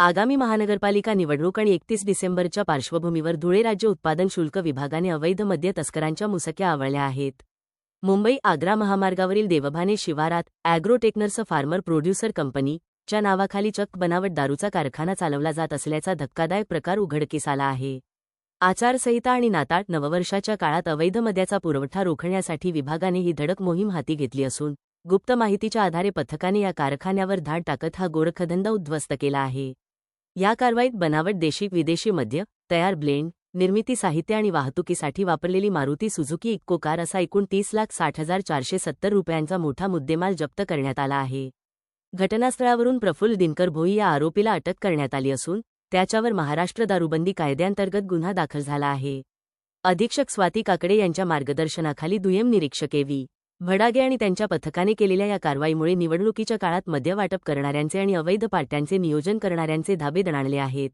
आगामी महानगरपालिका निवडणूक आणि एकतीस डिसेंबरच्या पार्श्वभूमीवर धुळे राज्य उत्पादन शुल्क विभागाने अवैध मद्य तस्करांच्या मुसक्या आवळल्या आहेत. मुंबई आग्रा महामार्गावरील देवभाने शिवारात अॅग्रोटेक्नर्स फार्मर प्रोड्युसर कंपनी च्या नावाखाली चक्क बनावट दारूचा कारखाना चालवला जात असल्याचा धक्कादायक प्रकार उघडकीस आला आहे. आचारसंहिता आणि नाताळ नववर्षाच्या काळात अवैध मद्याचा पुरवठा रोखण्यासाठी विभागाने ही धडक मोहीम हाती घेतली असून गुप्त माहितीच्या आधारे पथकाने या कारखान्यावर धाड टाकत हा गोरखधंदा उद्ध्वस्त केला आहे. या कारवाईत बनावट देशी विदेशी मद्य तयार ब्लेंड निर्मिती साहित्य आणि वाहतुकीसाठी वापरलेली मारुती सुझुकी इक्को कार असा एकूण तीस लाख साठ हजार चारशे सत्तर रुपयांचा मोठा मुद्देमाल जप्त करण्यात आला आहे. घटनास्थळावरून प्रफुल्ल दिनकर भोई या आरोपीला अटक करण्यात आली असून त्याच्यावर महाराष्ट्र दारूबंदी कायद्यांतर्गत गुन्हा दाखल झाला आहे. अधीक्षक स्वाती काकडे यांच्या मार्गदर्शनाखाली दुय्यम निरीक्षक एव्ही भडागे आणि त्यांच्या पथकाने केलेल्या या कारवाईमुळे निवडणुकीच्या काळात मद्यवाटप करणाऱ्यांचे आणि अवैध पाट्यांचे नियोजन करणाऱ्यांचे धाबे दणाणले आहेत.